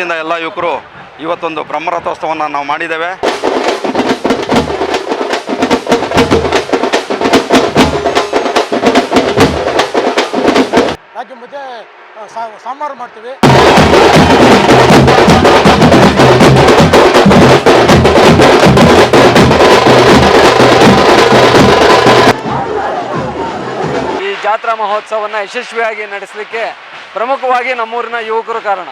ಉತ್ಸಾಹದಿಂದ ಎಲ್ಲ ಯುವಕರು ಇವತ್ತೊಂದು ಬ್ರಹ್ಮರಥೋತ್ಸವವನ್ನು ನಾವು ಮಾಡಿದ್ದೇವೆ. ರಾಜ್ಯ ಮುದ್ದೆ ಸಾಂಬಾರು ಮಾಡ್ತೀವಿ. ಈ ಜಾತ್ರಾ ಮಹೋತ್ಸವವನ್ನು ಯಶಸ್ವಿಯಾಗಿ ನಡೆಸಲಿಕ್ಕೆ ಪ್ರಮುಖವಾಗಿ ನಮ್ಮೂರಿನ ಯುವಕರು ಕಾರಣ.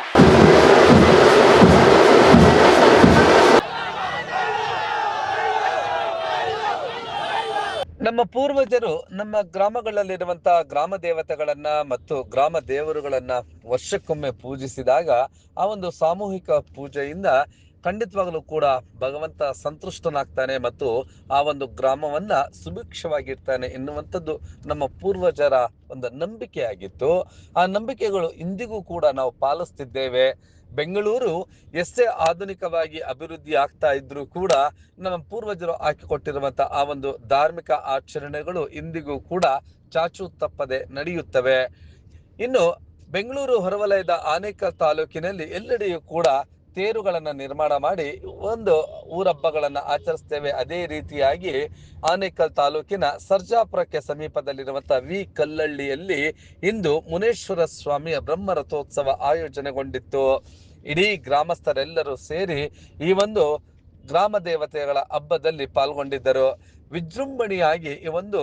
ನಮ್ಮ ಪೂರ್ವಜರು ನಮ್ಮ ಗ್ರಾಮಗಳಲ್ಲಿರುವಂತಹ ಗ್ರಾಮ ದೇವತೆಗಳನ್ನ ಮತ್ತು ಗ್ರಾಮ ದೇವರುಗಳನ್ನ ವರ್ಷಕ್ಕೊಮ್ಮೆ ಪೂಜಿಸಿದಾಗ ಆ ಒಂದು ಸಾಮೂಹಿಕ ಪೂಜೆಯಿಂದ ಖಂಡಿತವಾಗಲೂ ಕೂಡ ಭಗವಂತ ಸಂತುಷ್ಟನಾಗ್ತಾನೆ ಮತ್ತು ಆ ಒಂದು ಗ್ರಾಮವನ್ನ ಸುಭಿಕ್ಷವಾಗಿರ್ತಾನೆ ಎನ್ನುವಂಥದ್ದು ನಮ್ಮ ಪೂರ್ವಜರ ಒಂದು ನಂಬಿಕೆಯಾಗಿತ್ತು ಆ ನಂಬಿಕೆಗಳು ಇಂದಿಗೂ ಕೂಡ ನಾವು ಪಾಲಿಸ್ತಿದ್ದೇವೆ. ಬೆಂಗಳೂರು ಎಷ್ಟೇ ಆಧುನಿಕವಾಗಿ ಅಭಿವೃದ್ಧಿ ಆಗ್ತಾ ಇದ್ರೂ ಕೂಡ ನಮ್ಮ ಪೂರ್ವಜರು ಹಾಕಿಕೊಟ್ಟಿರುವಂತಹ ಆ ಒಂದು ಧಾರ್ಮಿಕ ಆಚರಣೆಗಳು ಇಂದಿಗೂ ಕೂಡ ಚಾಚು ತಪ್ಪದೆ ನಡೆಯುತ್ತವೆ. ಇನ್ನು ಬೆಂಗಳೂರು ಹೊರವಲಯದ ಆನೇಕಲ್ ತಾಲೂಕಿನಲ್ಲಿ ಎಲ್ಲೆಡೆಯೂ ಕೂಡ ತೇರುಗಳನ್ನ ನಿರ್ಮಾಣ ಮಾಡಿ ಒಂದು ಊರಬ್ಬಗಳನ್ನ ಆಚರಿಸ್ತೇವೆ. ಅದೇ ರೀತಿಯಾಗಿ ಆನೇಕಲ್ ತಾಲೂಕಿನ ಸರ್ಜಾಪುರಕ್ಕೆ ಸಮೀಪದಲ್ಲಿರುವಂತಹ ವಿ ಕಲ್ಲಳ್ಳಿಯಲ್ಲಿ ಇಂದು ಮುನೇಶ್ವರ ಸ್ವಾಮಿಯ ಬ್ರಹ್ಮ ರಥೋತ್ಸವ ಆಯೋಜನೆಗೊಂಡಿತ್ತು. ಇಡೀ ಗ್ರಾಮಸ್ಥರೆಲ್ಲರೂ ಸೇರಿ ಈ ಒಂದು ಗ್ರಾಮ ದೇವತೆಗಳ ಹಬ್ಬದಲ್ಲಿ ಪಾಲ್ಗೊಂಡಿದ್ದರು. ವಿಜೃಂಭಣೆಯಾಗಿ ಈ ಒಂದು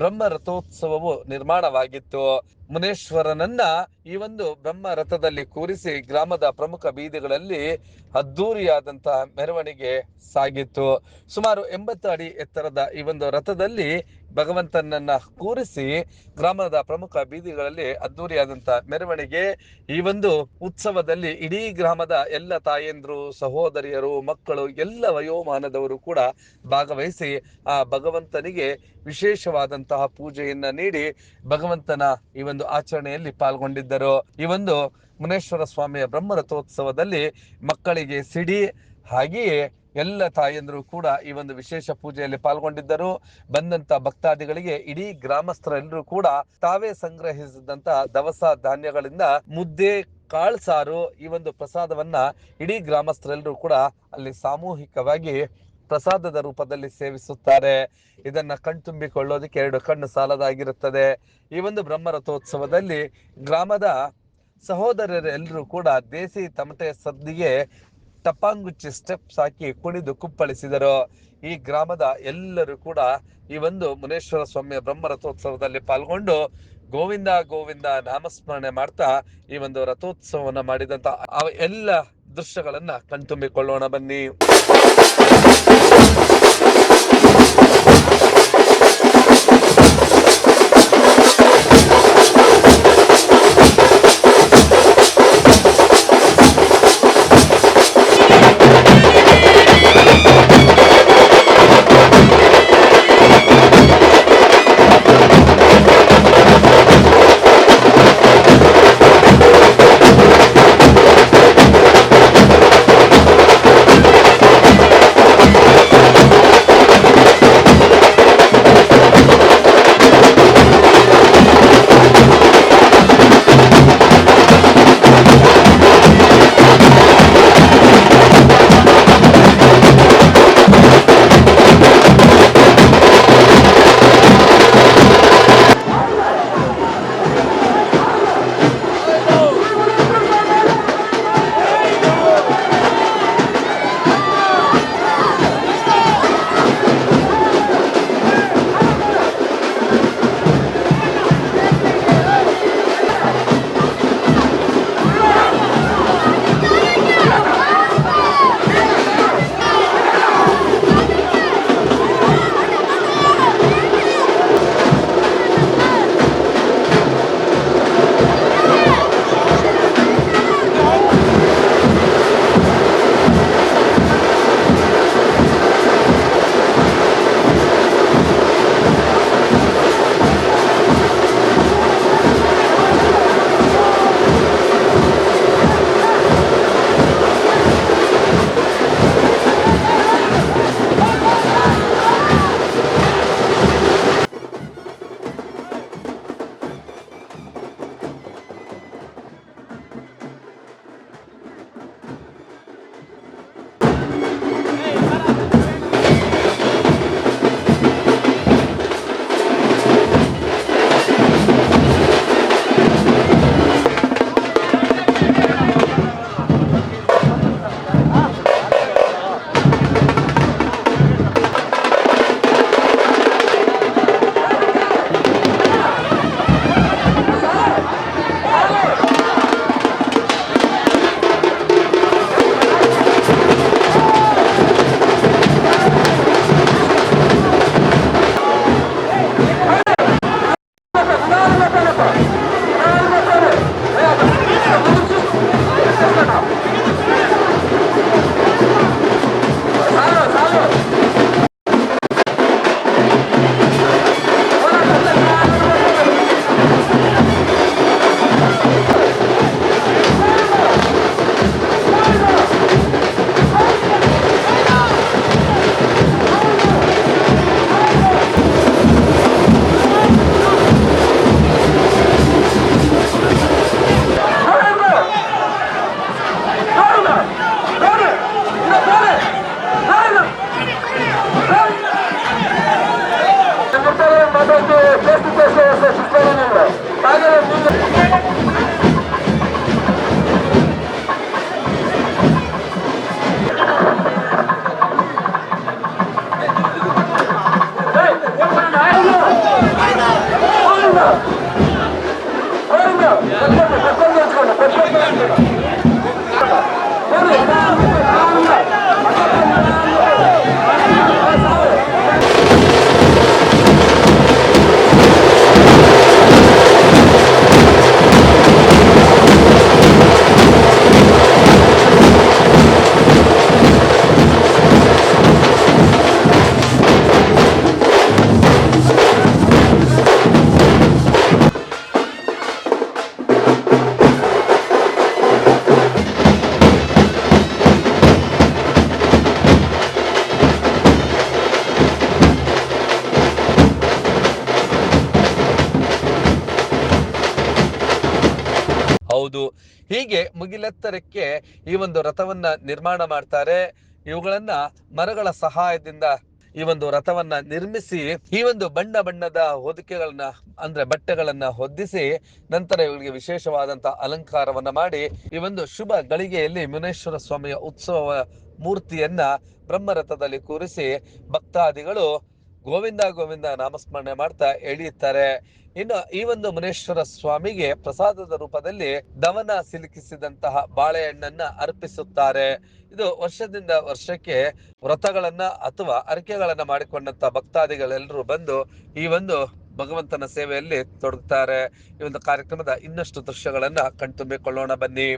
ಬ್ರಹ್ಮ ರಥೋತ್ಸವವು ನಿರ್ಮಾಣವಾಗಿತ್ತು. ಮುನೇಶ್ವರನನ್ನ ಈ ಒಂದು ಬ್ರಹ್ಮ ರಥದಲ್ಲಿ ಕೂರಿಸಿ ಗ್ರಾಮದ ಪ್ರಮುಖ ಬೀದಿಗಳಲ್ಲಿ ಅದ್ದೂರಿಯಾದಂತಹ ಮೆರವಣಿಗೆ ಸಾಗಿತ್ತು. ಸುಮಾರು ಎಂಬತ್ತು ಅಡಿ ಎತ್ತರದ ಈ ಒಂದು ರಥದಲ್ಲಿ ಭಗವಂತನನ್ನ ಕೂರಿಸಿ ಗ್ರಾಮದ ಪ್ರಮುಖ ಬೀದಿಗಳಲ್ಲಿ ಅದ್ದೂರಿಯಾದಂಥ ಮೆರವಣಿಗೆ. ಈ ಒಂದು ಉತ್ಸವದಲ್ಲಿ ಇಡೀ ಗ್ರಾಮದ ಎಲ್ಲ ತಾಯಂದ್ರು, ಸಹೋದರಿಯರು, ಮಕ್ಕಳು, ಎಲ್ಲ ವಯೋಮಾನದವರು ಕೂಡ ಭಾಗವಹಿಸಿ ಆ ಭಗವಂತನಿಗೆ ವಿಶೇಷವಾದಂತಹ ಪೂಜೆಯನ್ನ ನೀಡಿ ಭಗವಂತನ ಈ ಒಂದು ಆಚರಣೆಯಲ್ಲಿ ಪಾಲ್ಗೊಂಡಿದ್ದರು. ಈ ಒಂದು ಮುನೇಶ್ವರ ಸ್ವಾಮಿಯ ಬ್ರಹ್ಮರಥೋತ್ಸವದಲ್ಲಿ ಮಕ್ಕಳಿಗೆ ಸಿಡಿ, ಹಾಗೆಯೇ ಎಲ್ಲ ತಾಯಂದರು ಕೂಡ ಈ ಒಂದು ವಿಶೇಷ ಪೂಜೆಯಲ್ಲಿ ಪಾಲ್ಗೊಂಡಿದ್ದರು. ಬಂದಂತ ಭಕ್ತಾದಿಗಳಿಗೆ ಇಡೀ ಗ್ರಾಮಸ್ಥರೆಲ್ಲರೂ ಕೂಡ ತಾವೇ ಸಂಗ್ರಹಿಸಿದಂತ ದವಸ ಧಾನ್ಯಗಳಿಂದ ಮುದ್ದೆ ಕಾಳು ಸಾರು ಈ ಒಂದು ಪ್ರಸಾದವನ್ನ ಇಡೀ ಗ್ರಾಮಸ್ಥರೆಲ್ಲರೂ ಕೂಡ ಅಲ್ಲಿ ಸಾಮೂಹಿಕವಾಗಿ ಪ್ರಸಾದದ ರೂಪದಲ್ಲಿ ಸೇವಿಸುತ್ತಾರೆ. ಇದನ್ನ ಕಣ್ತುಂಬಿಕೊಳ್ಳೋದಕ್ಕೆ ಎರಡು ಕಣ್ಣು ಸಾಲದಾಗಿರುತ್ತದೆ. ಈ ಒಂದು ಬ್ರಹ್ಮ ರಥೋತ್ಸವದಲ್ಲಿ ಗ್ರಾಮದ ಸಹೋದರರೆಲ್ಲರೂ ಕೂಡ ದೇಸಿ ತಮಟೆ ಸದ್ದಿಗೆ ಟಪಾಂಗುಚ್ಚಿ ಸ್ಟೆಪ್ಸ್ ಹಾಕಿ ಕುಣಿದು ಕುಪ್ಪಳಿಸಿದರು. ಈ ಗ್ರಾಮದ ಎಲ್ಲರೂ ಕೂಡ ಈ ಒಂದು ಮುನೇಶ್ವರ ಸ್ವಾಮಿಯ ಬ್ರಹ್ಮ ರಥೋತ್ಸವದಲ್ಲಿ ಪಾಲ್ಗೊಂಡು ಗೋವಿಂದ ಗೋವಿಂದ ನಾಮಸ್ಮರಣೆ ಮಾಡ್ತಾ ಈ ಒಂದು ರಥೋತ್ಸವವನ್ನು ಮಾಡಿದಂತ ಎಲ್ಲ ದೃಶ್ಯಗಳನ್ನ ಕಣ್ತುಂಬಿಕೊಳ್ಳೋಣ ಬನ್ನಿ. ಮುಗಿಲೆತ್ತರಕ್ಕೆ ಈ ಒಂದು ರಥವನ್ನ ನಿರ್ಮಾಣ ಮಾಡ್ತಾರೆ. ಇವುಗಳನ್ನ ಮರಗಳ ಸಹಾಯದಿಂದ ಈ ಒಂದು ರಥವನ್ನ ನಿರ್ಮಿಸಿ, ಈ ಒಂದು ಬಣ್ಣ ಬಣ್ಣದ ಹೊದಿಕೆಗಳನ್ನ, ಅಂದ್ರೆ ಬಟ್ಟೆಗಳನ್ನ ಹೊದ್ದಿಸಿ, ನಂತರ ಇವರಿಗೆ ವಿಶೇಷವಾದಂತ ಅಲಂಕಾರವನ್ನ ಮಾಡಿ, ಈ ಒಂದು ಶುಭ ಗಳಿಗೆಯಲ್ಲಿ ಮುನೇಶ್ವರ ಸ್ವಾಮಿಯ ಉತ್ಸವ ಮೂರ್ತಿಯನ್ನ ಬ್ರಹ್ಮರಥದಲ್ಲಿ ಕೂರಿಸಿ, ಭಕ್ತಾದಿಗಳು ಗೋವಿಂದ ಗೋವಿಂದ ನಾಮಸ್ಮರಣೆ ಮಾಡ್ತಾ ಎಳೆಯುತ್ತಾರೆ. ಇನ್ನು ಈ ಒಂದು ಮುನೇಶ್ವರ ಸ್ವಾಮಿಗೆ ಪ್ರಸಾದದ ರೂಪದಲ್ಲಿ ದವನ ಸಿಲುಕಿಸಿದಂತಹ ಬಾಳೆಹಣ್ಣನ್ನ ಅರ್ಪಿಸುತ್ತಾರೆ. ಇದು ವರ್ಷದಿಂದ ವರ್ಷಕ್ಕೆ ವ್ರತಗಳನ್ನ ಅಥವಾ ಅರಿಕೆಗಳನ್ನ ಮಾಡಿಕೊಂಡಂತ ಭಕ್ತಾದಿಗಳೆಲ್ಲರೂ ಬಂದು ಈ ಒಂದು ಭಗವಂತನ ಸೇವೆಯಲ್ಲಿ ತೊಡಗುತ್ತಾರೆ ಈ ಒಂದು ಕಾರ್ಯಕ್ರಮದ ಇನ್ನಷ್ಟು ದೃಶ್ಯಗಳನ್ನ ಕಣ್ತುಂಬಿಕೊಳ್ಳೋಣ ಬನ್ನಿ.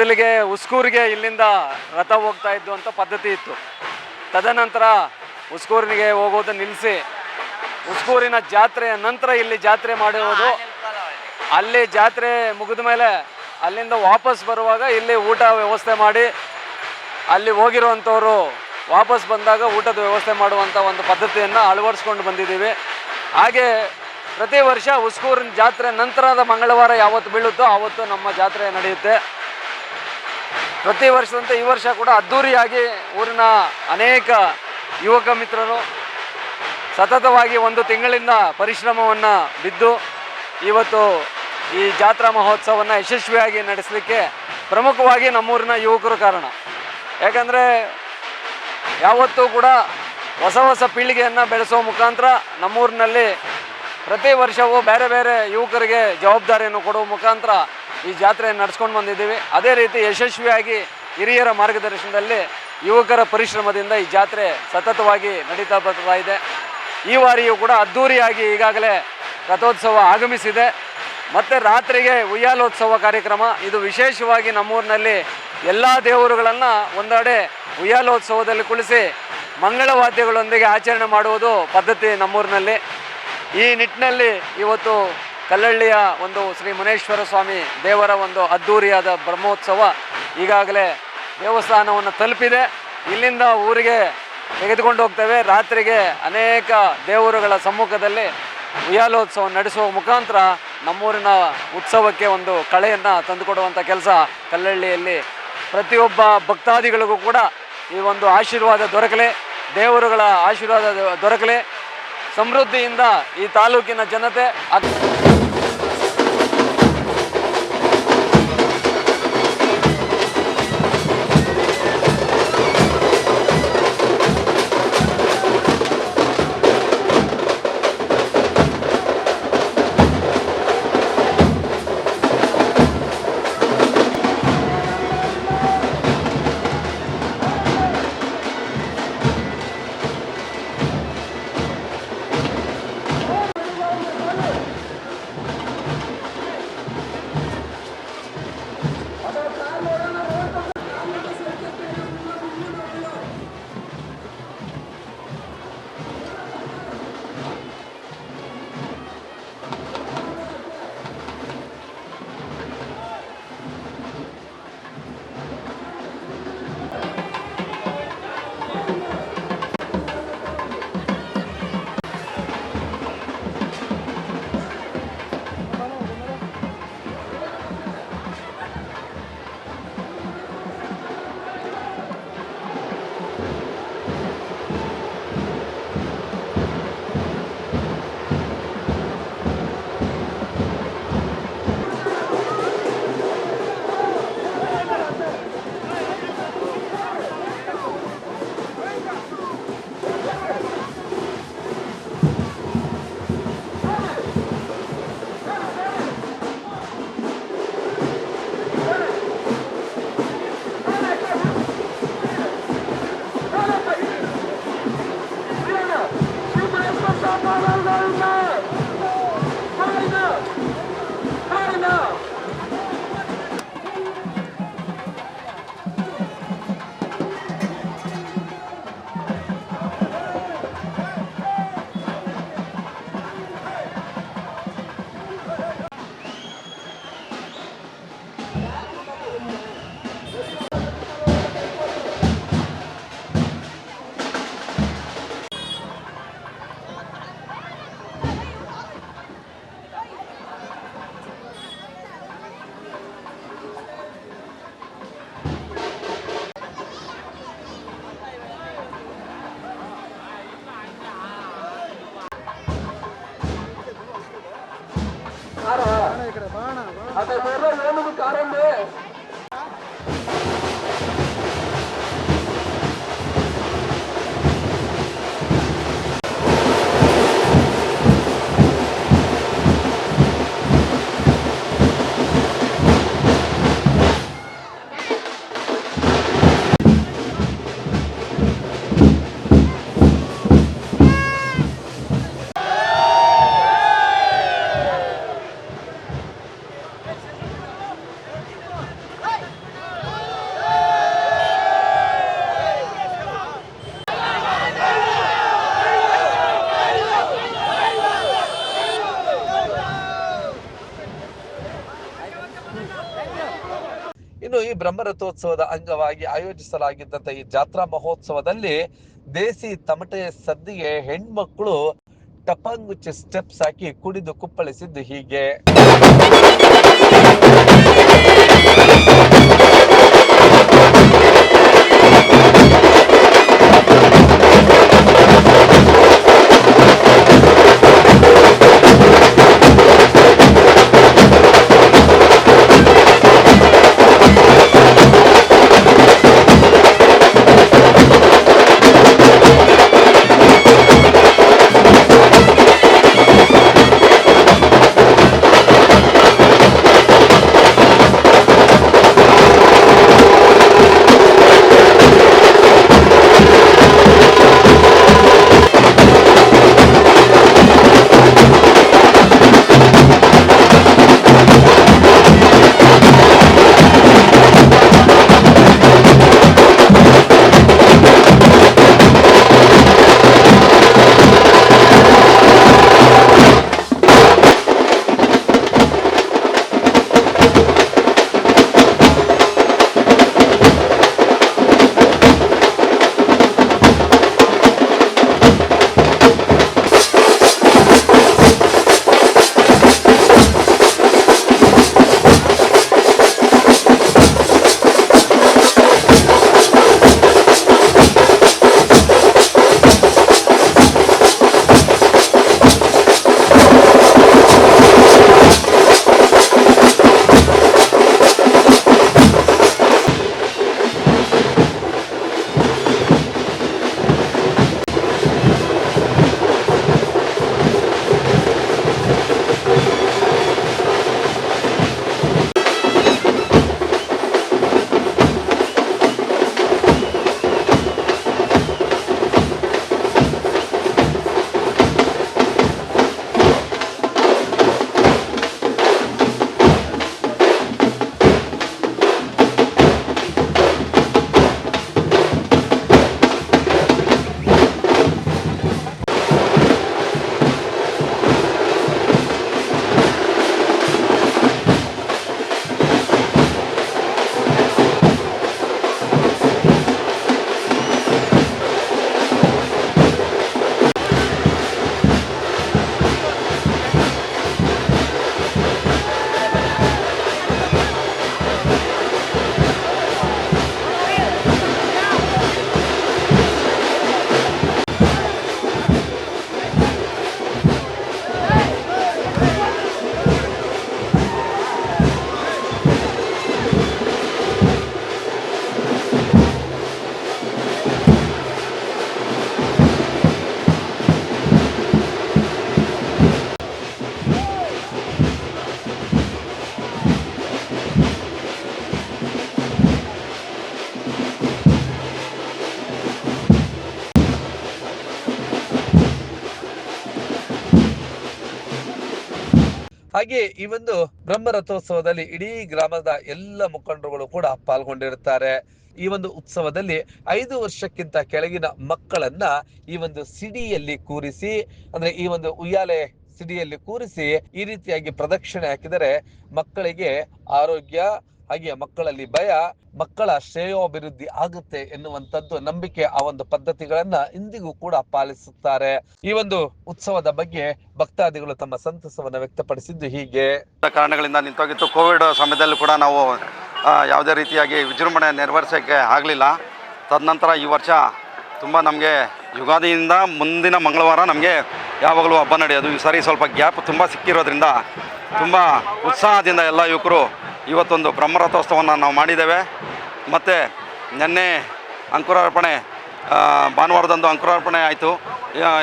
ಮೊದಲಿಗೆ ಉಸ್ಕೂರಿಗೆ ಇಲ್ಲಿಂದ ರಥ ಹೋಗ್ತಾ ಇದ್ದು ಅಂತ ಪದ್ಧತಿ ಇತ್ತು. ತದನಂತರ ಉಸ್ಕೂರಿಗೆ ಹೋಗೋದು ನಿಲ್ಲಿಸಿ ಉಸ್ಕೂರಿನ ಜಾತ್ರೆಯ ನಂತರ ಇಲ್ಲಿ ಜಾತ್ರೆ ಮಾಡುವುದು ಅಲ್ಲಿ ಜಾತ್ರೆ ಮುಗಿದ ಮೇಲೆ ಅಲ್ಲಿಂದ ವಾಪಸ್ ಬರುವಾಗ ಇಲ್ಲಿ ಊಟ ವ್ಯವಸ್ಥೆ ಮಾಡಿ ಅಲ್ಲಿ ಹೋಗಿರುವಂಥವರು ವಾಪಸ್ ಬಂದಾಗ ಊಟದ ವ್ಯವಸ್ಥೆ ಮಾಡುವಂಥ ಒಂದು ಪದ್ಧತಿಯನ್ನು ಅಳವಡಿಸ್ಕೊಂಡು ಬಂದಿದ್ದೀವಿ. ಹಾಗೆ ಪ್ರತಿ ವರ್ಷ ಉಸ್ಕೂರಿನ ಜಾತ್ರೆ ನಂತರದ ಮಂಗಳವಾರ ಯಾವತ್ತು ಬೀಳುತ್ತೋ ಆವತ್ತು ನಮ್ಮ ಜಾತ್ರೆ ನಡೆಯುತ್ತೆ. ಪ್ರತಿ ವರ್ಷದಂತೆ ಈ ವರ್ಷ ಕೂಡ ಅದ್ಧೂರಿಯಾಗಿ ಊರಿನ ಅನೇಕ ಯುವಕ ಮಿತ್ರರು ಸತತವಾಗಿ ಒಂದು ತಿಂಗಳಿಂದ ಪರಿಶ್ರಮವನ್ನು ಬಿದ್ದು ಇವತ್ತು ಈ ಜಾತ್ರಾ ಮಹೋತ್ಸವವನ್ನು ಯಶಸ್ವಿಯಾಗಿ ನಡೆಸಲಿಕ್ಕೆ ಪ್ರಮುಖವಾಗಿ ನಮ್ಮೂರಿನ ಯುವಕರು ಕಾರಣ. ಯಾಕಂದರೆ ಯಾವತ್ತೂ ಕೂಡ ಹೊಸ ಹೊಸ ಪೀಳಿಗೆಯನ್ನು ಬೆಳೆಸೋ ಮುಖಾಂತರ ನಮ್ಮೂರಿನಲ್ಲಿ ಪ್ರತಿ ವರ್ಷವೂ ಬೇರೆ ಬೇರೆ ಯುವಕರಿಗೆ ಜವಾಬ್ದಾರಿಯನ್ನು ಕೊಡುವ ಮುಖಾಂತರ ಈ ಜಾತ್ರೆ ನಡೆಸ್ಕೊಂಡು ಬಂದಿದ್ದೀವಿ. ಅದೇ ರೀತಿ ಯಶಸ್ವಿಯಾಗಿ ಹಿರಿಯರ ಮಾರ್ಗದರ್ಶನದಲ್ಲಿ ಯುವಕರ ಪರಿಶ್ರಮದಿಂದ ಈ ಜಾತ್ರೆ ಸತತವಾಗಿ ನಡೀತಾ ಬರ್ತಾ ಇದೆ. ಈ ಬಾರಿಯೂ ಕೂಡ ಅದ್ಧೂರಿಯಾಗಿ ಈಗಾಗಲೇ ರಥೋತ್ಸವ ಆಗಮಿಸಿದೆ. ಮತ್ತು ರಾತ್ರಿಗೆ ಉಯ್ಯಾಲೋತ್ಸವ ಕಾರ್ಯಕ್ರಮ. ಇದು ವಿಶೇಷವಾಗಿ ನಮ್ಮೂರಿನಲ್ಲಿ ಎಲ್ಲ ದೇವರುಗಳನ್ನು ಒಂದೆಡೆ ಉಯ್ಯಾಲೋತ್ಸವದಲ್ಲಿ ಕುಳಿಸಿ ಮಂಗಳವಾದ್ಯಗಳೊಂದಿಗೆ ಆಚರಣೆ ಮಾಡುವುದು ಪದ್ಧತಿ ನಮ್ಮೂರಿನಲ್ಲಿ. ಈ ನಿಟ್ಟಿನಲ್ಲಿ ಇವತ್ತು ಕಲ್ಲಳ್ಳಿಯ ಒಂದು ಶ್ರೀ ಮುನೇಶ್ವರ ಸ್ವಾಮಿ ದೇವರ ಒಂದು ಅದ್ಧೂರಿಯಾದ ಬ್ರಹ್ಮೋತ್ಸವ ಈಗಾಗಲೇ ದೇವಸ್ಥಾನವನ್ನು ತಲುಪಿದೆ. ಇಲ್ಲಿಂದ ಊರಿಗೆ ತೆಗೆದುಕೊಂಡು ಹೋಗ್ತೇವೆ. ರಾತ್ರಿಗೆ ಅನೇಕ ದೇವರುಗಳ ಸಮ್ಮುಖದಲ್ಲಿ ಉಯ್ಯಾಲೋತ್ಸವ ನಡೆಸುವ ಮುಖಾಂತರ ನಮ್ಮೂರಿನ ಉತ್ಸವಕ್ಕೆ ಒಂದು ಕಳೆಯನ್ನು ತಂದುಕೊಡುವಂಥ ಕೆಲಸ ಕಲ್ಲಳ್ಳಿಯಲ್ಲಿ ಪ್ರತಿಯೊಬ್ಬ ಭಕ್ತಾದಿಗಳಿಗೂ ಕೂಡ ಈ ಒಂದು ಆಶೀರ್ವಾದ ದೊರಕಲಿ, ದೇವರುಗಳ ಆಶೀರ್ವಾದ ದೊರಕಲಿ. ಸಮೃದ್ಧಿಯಿಂದ ಈ ತಾಲೂಕಿನ ಜನತೆ ಬ್ರಹ್ಮರಥೋತ್ಸವದ ಅಂಗವಾಗಿ ಆಯೋಜಿಸಲಾಗಿದ್ದಂತ ಈ ಜಾತ್ರಾ ಮಹೋತ್ಸವದಲ್ಲಿ ದೇಸಿ ತಮಟೆ ಸದ್ದಿಗೆ ಹೆಣ್ಮಕ್ಳು ಟಪಾಂಗುಚ್ಚಿ ಸ್ಟೆಪ್ಸ್ ಹಾಕಿ ಕುಡಿದು ಕುಪ್ಪಳಿಸಿದ್ದು ಹೀಗೆ. ಹಾಗೆ ಈ ಒಂದು ಬ್ರಹ್ಮ ರಥೋತ್ಸವದಲ್ಲಿ ಇಡೀ ಗ್ರಾಮದ ಎಲ್ಲ ಮುಖಂಡರುಗಳು ಕೂಡ ಪಾಲ್ಗೊಂಡಿರುತ್ತಾರೆ. ಈ ಒಂದು ಉತ್ಸವದಲ್ಲಿ ಐದು ವರ್ಷಕ್ಕಿಂತ ಕೆಳಗಿನ ಮಕ್ಕಳನ್ನ ಈ ಒಂದು ಸಿಡಿಯಲ್ಲಿ ಕೂರಿಸಿ, ಅಂದ್ರೆ ಈ ಒಂದು ಉಯ್ಯಾಲೆ ಸಿಡಿಯಲ್ಲಿ ಕೂರಿಸಿ ಈ ರೀತಿಯಾಗಿ ಪ್ರದಕ್ಷಿಣೆ ಹಾಕಿದರೆ ಮಕ್ಕಳಿಗೆ ಆರೋಗ್ಯ ಹಾಗೆ ಮಕ್ಕಳಲ್ಲಿ ಭಯ, ಮಕ್ಕಳ ಶ್ರೇಯೋಭಿವೃದ್ಧಿ ಆಗುತ್ತೆ ಎನ್ನುವಂಥದ್ದು ನಂಬಿಕೆ ಆ ಒಂದು ಪದ್ಧತಿಗಳನ್ನ ಇಂದಿಗೂ ಕೂಡ ಪಾಲಿಸುತ್ತಾರೆ. ಈ ಒಂದು ಉತ್ಸವದ ಬಗ್ಗೆ ಭಕ್ತಾದಿಗಳು ತಮ್ಮ ಸಂತಸವನ್ನು ವ್ಯಕ್ತಪಡಿಸಿದ್ದು ಹೀಗೆ. ಕಾರಣಗಳಿಂದ ನಿಂತೋಗಿತ್ತು. ಕೋವಿಡ್ ಸಮಯದಲ್ಲಿ ಕೂಡ ನಾವು ಯಾವುದೇ ರೀತಿಯಾಗಿ ವಿಜೃಂಭಣೆ ನೆರವೇರಿಸೋಕ್ಕೆ ಆಗಲಿಲ್ಲ. ತದನಂತರ ಈ ವರ್ಷ ತುಂಬ ನಮಗೆ ಯುಗಾದಿಯಿಂದ ಮುಂದಿನ ಮಂಗಳವಾರ ನಮಗೆ ಯಾವಾಗಲೂ ಹಬ್ಬ ನಡೆಯೋದು. ಈ ಸಾರಿ ಸ್ವಲ್ಪ ಗ್ಯಾಪ್ ತುಂಬ ಸಿಕ್ಕಿರೋದ್ರಿಂದ ತುಂಬ ಉತ್ಸಾಹದಿಂದ ಎಲ್ಲ ಯುವಕರು ಇವತ್ತೊಂದು ಬ್ರಹ್ಮರಥೋತ್ಸವವನ್ನು ನಾವು ಮಾಡಿದ್ದೇವೆ. ಮತ್ತು ನಿನ್ನೆ ಅಂಕುರಾರ್ಪಣೆ ಭಾನುವಾರದಂದು ಅಂಕುರಾರ್ಪಣೆ ಆಯಿತು.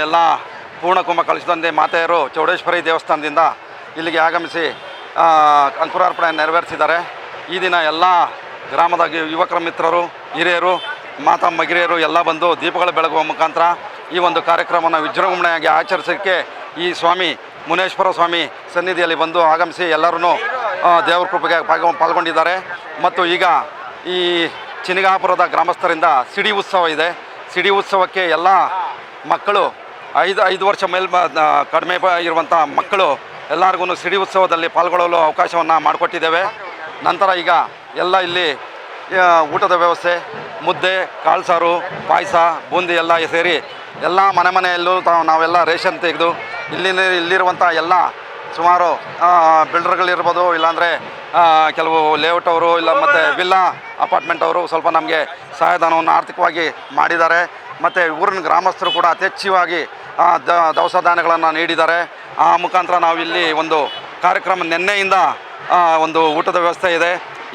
ಎಲ್ಲ ಪೂರ್ಣಕುಂಭ ಕಳಿಸಿದಂತೆ ಮಾತೆಯರು ಚೌಡೇಶ್ವರಿ ದೇವಸ್ಥಾನದಿಂದ ಇಲ್ಲಿಗೆ ಆಗಮಿಸಿ ಅಂಕುರಾರ್ಪಣೆ ನೆರವೇರಿಸಿದ್ದಾರೆ. ಈ ದಿನ ಎಲ್ಲ ಗ್ರಾಮದ ಯುವಕರ ಮಿತ್ರರು, ಹಿರಿಯರು ಮಾತಾ ಮಗಿರಿಯರು ಎಲ್ಲ ಬಂದು ದೀಪಗಳು ಬೆಳಗುವ ಮುಖಾಂತರ ಈ ಒಂದು ಕಾರ್ಯಕ್ರಮವನ್ನು ವಿಜೃಂಭಣೆಯಾಗಿ ಆಚರಿಸೋಕ್ಕೆ ಈ ಸ್ವಾಮಿ ಮುನೇಶ್ವರ ಸ್ವಾಮಿ ಸನ್ನಿಧಿಯಲ್ಲಿ ಬಂದು ಆಗಮಿಸಿ ಎಲ್ಲರೂ ದೇವ್ರ ಕೃಪೆಗೆ ಭಾಗ ಪಾಲ್ಗೊಂಡಿದ್ದಾರೆ. ಮತ್ತು ಈಗ ಈ ಚಿನಗಾಪುರದ ಗ್ರಾಮಸ್ಥರಿಂದ ಸಿಡಿ ಉತ್ಸವ ಇದೆ. ಸಿಡಿ ಉತ್ಸವಕ್ಕೆ ಎಲ್ಲ ಮಕ್ಕಳು, ಐದು ಐದು ವರ್ಷ ಮೇಲ್ ಕಡಿಮೆ ಇರುವಂಥ ಮಕ್ಕಳು ಎಲ್ಲರಿಗೂ ಸಿಡಿ ಉತ್ಸವದಲ್ಲಿ ಪಾಲ್ಗೊಳ್ಳಲು ಅವಕಾಶವನ್ನು ಮಾಡಿಕೊಟ್ಟಿದ್ದೇವೆ. ನಂತರ ಈಗ ಎಲ್ಲ ಇಲ್ಲಿ ಊಟದ ವ್ಯವಸ್ಥೆ, ಮುದ್ದೆ ಕಾಳು ಸಾರು ಪಾಯಸ, ಬೂಂದಿ ಎಲ್ಲ ಸೇರಿ ಎಲ್ಲ ಮನೆ ಮನೆಯಲ್ಲೂ ತಾವು ನಾವೆಲ್ಲ ರೇಷನ್ ತೆಗೆದು ಇಲ್ಲಿನ, ಇಲ್ಲಿರುವಂಥ ಎಲ್ಲ ಸುಮಾರು ಬಿಲ್ಡರ್ಗಳಿರ್ಬೋದು ಇಲ್ಲಾಂದರೆ ಕೆಲವು ಲೇಔಟ್ ಅವರು ಇಲ್ಲ ಮತ್ತು ವಿಲ್ಲಾ ಅಪಾರ್ಟ್ಮೆಂಟ್ ಅವರು ಸ್ವಲ್ಪ ನಮಗೆ ಸಹಾಯಧನವನ್ನು ಆರ್ಥಿಕವಾಗಿ ಮಾಡಿದ್ದಾರೆ. ಮತ್ತು ಊರಿನ ಗ್ರಾಮಸ್ಥರು ಕೂಡ ಅತ್ಯಚ್ಛವಾಗಿ ಆ, ದ ದವಸ ಧಾನ್ಯಗಳನ್ನು ನೀಡಿದ್ದಾರೆ. ಆ ಮುಖಾಂತರ ನಾವು ಇಲ್ಲಿ ಒಂದು ಕಾರ್ಯಕ್ರಮ ನಿನ್ನೆಯಿಂದ ಒಂದು ಊಟದ ವ್ಯವಸ್ಥೆ ಇದೆ.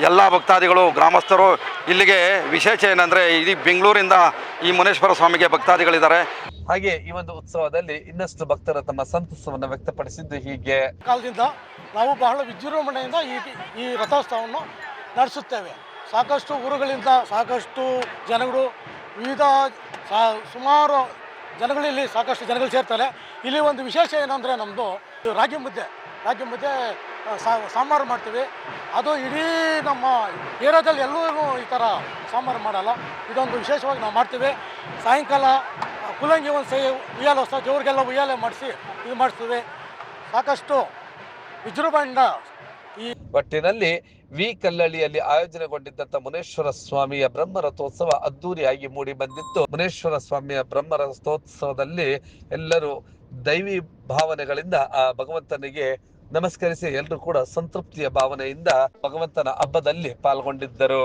ಎಲ್ಲ ಭಕ್ತಾದಿಗಳು ಗ್ರಾಮಸ್ಥರು ಇಲ್ಲಿಗೆ ವಿಶೇಷ ಏನಂದರೆ ಇಡೀ ಬೆಂಗಳೂರಿಂದ ಈ ಮುನೇಶ್ವರ ಸ್ವಾಮಿಗೆ ಭಕ್ತಾದಿಗಳಿದ್ದಾರೆ. ಹಾಗೆ ಈ ಒಂದು ಉತ್ಸವದಲ್ಲಿ ಇನ್ನಷ್ಟು ಭಕ್ತರ ತಮ್ಮ ಸಂತಸವನ್ನು ವ್ಯಕ್ತಪಡಿಸಿದ್ದು ಹೀಗೆ. ಕಾಲದಿಂದ ನಾವು ಬಹಳ ವಿಜೃಂಭಣೆಯಿಂದ ಈ ಈ ರಥೋತ್ಸವವನ್ನು ನಡೆಸುತ್ತೇವೆ. ಸಾಕಷ್ಟು ಊರುಗಳಿಂದ ಸಾಕಷ್ಟು ಜನಗಳು ವಿವಿಧ ಸುಮಾರು ಜನಗಳಲ್ಲಿ ಸಾಕಷ್ಟು ಜನಗಳು ಸೇರ್ತಾರೆ. ಇಲ್ಲಿ ಒಂದು ವಿಶೇಷ ಏನಂದರೆ ನಮ್ಮದು ರಾಗಿ ಮುದ್ದೆ. ರಾಗಿ ಮುದ್ದೆ ಸಾಂಬಾರು ಮಾಡ್ತೀವಿ. ಅದು ಇಡೀ ನಮ್ಮ ಏರಿಯಾದಲ್ಲಿ ಎಲ್ಲರೂ ಈ ಥರ ಸಾಂಬಾರು ಮಾಡಲ್ಲ. ಇದೊಂದು ವಿಶೇಷವಾಗಿ ನಾವು ಮಾಡ್ತೀವಿ. ಸಾಯಂಕಾಲ ಕುಲಂಗಿ ಒಂದು ಸೈ ಉಯ್ಯಾಲೆ ಹೊಸ ದೇವ್ರಿಗೆಲ್ಲ ಉಯ್ಯಾಲೆ ಮಾಡಿಸಿ ಇದು ಮಾಡಿಸ್ತದೆ. ಸಾಕಷ್ಟು ವಿಜೃಂಭಣ ಈ ಒಟ್ಟಿನಲ್ಲಿ ವಿ ಕಲ್ಲಳ್ಳಿಯಲ್ಲಿ ಆಯೋಜನೆಗೊಂಡಿದ್ದಂಥ ಮುನೇಶ್ವರ ಸ್ವಾಮಿಯ ಬ್ರಹ್ಮ ರಥೋತ್ಸವ ಅದ್ದೂರಿಯಾಗಿ ಮೂಡಿ ಬಂದಿತ್ತು. ಮುನೇಶ್ವರ ಸ್ವಾಮಿಯ ಬ್ರಹ್ಮ ರಥೋತ್ಸವದಲ್ಲಿ ಎಲ್ಲರೂ ದೈವಿ ಭಾವನೆಗಳಿಂದ ಆ ಭಗವಂತನಿಗೆ ನಮಸ್ಕರಿಸಿ ಎಲ್ಲರೂ ಕೂಡ ಸಂತೃಪ್ತಿಯ ಭಾವನೆಯಿಂದ ಭಗವಂತನ ಹಬ್ಬದಲ್ಲಿ ಪಾಲ್ಗೊಂಡಿದ್ದರು.